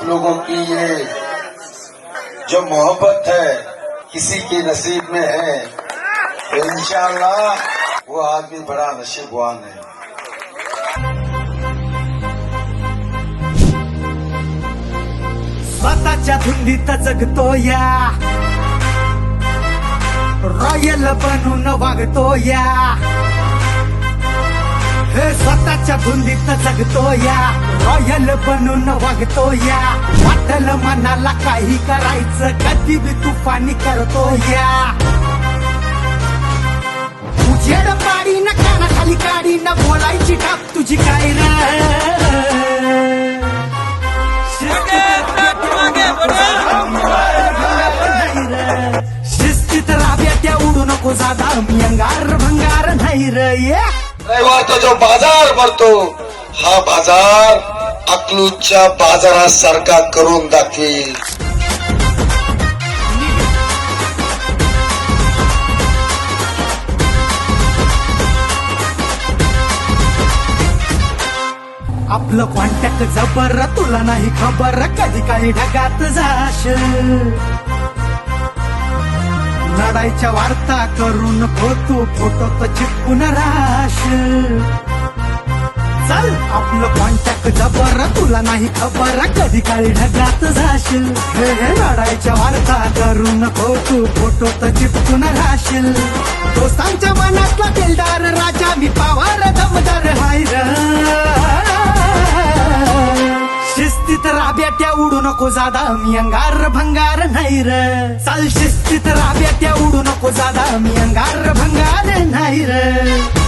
आप लोगों की ये जो मोहब्बत है, किसी के नसीब में है तो इंशाल्लाह वो आदमी बड़ा नसीबवान है। या रॉयल वागतो या स्वतःच्या धुंदीत जगतो या रॉयल बनून वागतो या वाटल मनाला काही करायचं कधी बी तुफानी करतो या उजेड पाडी न कानाखाली काढी न बोलायची टाप तुझी काय रे? शिस्तीत राब्या त्या उडू नको जादा. मी अंगार भंगार नाही रे रविवारचा जो बाजार भरतो हा बाजार अकलूजच्या बाजारासारखा करून दाखवेल. आपलं कॉन्टॅक्ट जबर तुला नाही खबर कधी काही ढगात जाश लढाईच्या वार्ता करून फोटो फोटो तर चिपकून राश चल आपलं कॉन्टॅक्ट जबर तुला नाही खबर कधी काळी ढगात जाशील हे हे लढाईच्या वार्ता करून फोटो फोटो तर चिपकून राशील दोस्तांच्या मनातला दिलदार राजा मी राब्याट्या उडू नको जादा मी अंगार भंगार नाही र. चाल शिस्तीत राब्याट्या उडू नको जादा मी अंगार भंगार नाही र.